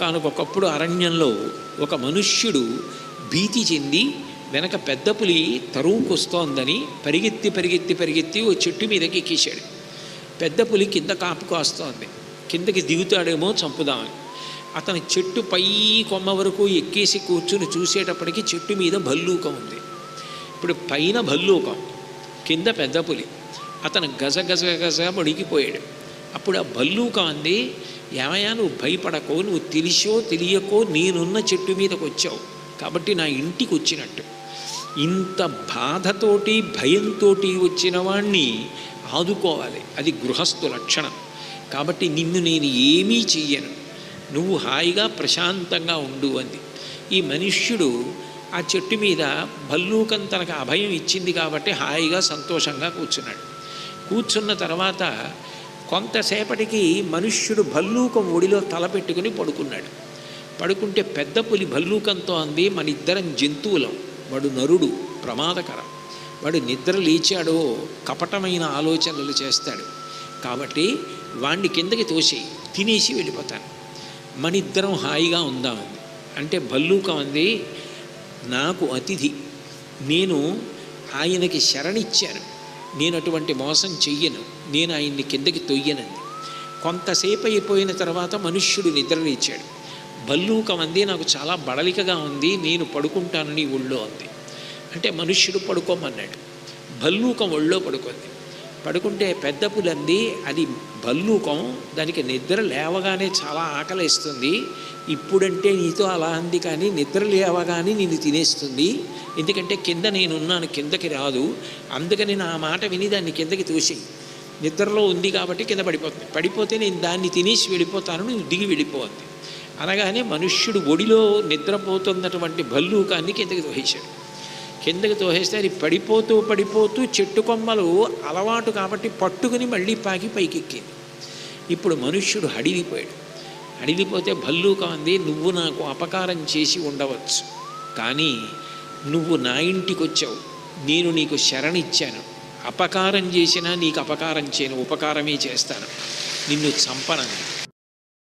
కానుకొకప్పుడు అరణ్యంలో ఒక మనుష్యుడు భీతి చెంది వెనక పెద్ద పులి తరువుకొస్తోందని పరిగెత్తి పరిగెత్తి పరిగెత్తి ఓ చెట్టు మీదకి ఎక్కేశాడు. పెద్ద పులి కింద కాపు కాస్తోంది కిందకి దిగుతాడేమో చంపుదామని. అతని చెట్టు పై కొమ్మ వరకు ఎక్కేసి కూర్చుని చూసేటప్పటికి చెట్టు మీద భల్లూకం ఉంది. ఇప్పుడు పైన భల్లూకం కింద పెద్ద పులి. అతను గజ గజ గజ వణికిపోయాడు అప్పుడు ఆ భల్లూక అంది ఏమయ్యా నువ్వు భయపడకో నువ్వు తెలిసో తెలియకో నేనున్న చెట్టు మీదకి వచ్చావు. కాబట్టి నా ఇంటికి వచ్చినట్టు. ఇంత బాధతోటి భయంతో వచ్చిన వాణ్ణి ఆదుకోవాలి. అది గృహస్థు లక్షణం. కాబట్టి నిన్ను నేను ఏమీ చెయ్యను. నువ్వు హాయిగా ప్రశాంతంగా ఉండు అంది. ఈ మనుష్యుడు ఆ చెట్టు మీద భల్లూకం తనకు అభయం ఇచ్చింది కాబట్టి హాయిగా సంతోషంగా కూర్చున్నాడు. కూర్చున్న తర్వాత కొంతసేపటికి మనుష్యుడు భల్లూకం ఒడిలో తలపెట్టుకుని పడుకున్నాడు. పడుకుంటే పెద్ద పులి భల్లూకంతో అంది మన ఇద్దరం జంతువులం. వాడు నరుడు ప్రమాదకరం. వాడు నిద్ర లేచాడో కపటమైన ఆలోచనలు చేస్తాడు. కాబట్టి వాణ్ణి కిందకి తోసి తినేసి వెళ్ళిపోతాను. మన ఇద్దరం హాయిగా ఉందామంది అంటే భల్లూకం అంది నాకు అతిథి. నేను ఆయనకి శరణిచ్చాను. నేను అటువంటి మోసం చెయ్యను. నేను ఆయన్ని కిందకి తొయ్యనంది. కొంతసేపు అయిపోయిన తర్వాత మనుష్యుడు నిద్రలేచాడు. భల్లూకం అంది నాకు చాలా బడలికగా ఉంది నేను పడుకుంటాను నీ ఒళ్ళో అంది. అంటే మనుష్యుడు పడుకోమన్నాడు. భల్లూకం ఒళ్ళో పడుకుంది. పడుకుంటే పెద్ద పులంది అది భల్లూకం దానికి నిద్ర లేవగానే చాలా ఆకలిస్తుంది. ఇప్పుడంటే నీతో అలా అంది కానీ నిద్ర లేవగానే నేను తినేస్తుంది. ఎందుకంటే కింద నేనున్నాను కిందకి రాదు. అందుకని నా మాట విని దాన్ని కిందకి తోసేయి. నిద్రలో ఉంది కాబట్టి కింద పడిపోతుంది. పడిపోతే నేను దాన్ని తినేసి వెళ్ళిపోతాను నువ్వు దిగి వెళ్ళిపోద్ది అనగానే మనుష్యుడు ఒడిలో నిద్రపోతున్నటువంటి భల్లూకాన్ని కిందకి తోసేశాడు. కిందకి తోసేస్తే అది పడిపోతూ పడిపోతూ చెట్టు కొమ్మలు అలవాటు కాబట్టి పట్టుకుని మళ్ళీ పాకి పైకెక్కింది. ఇప్పుడు మనుష్యుడు హడిలిపోయాడు. హడిలిపోతే భల్లూకం అంది నువ్వు నాకు అపకారం చేసి ఉండవచ్చు. కానీ నువ్వు నా ఇంటికి వచ్చావు నేను నీకు శరణిచ్చాను. అపకారం చేసినా నీకు అపకారం చేయను. ఉపకారమే చేస్తాను. నిన్ను చంపనని.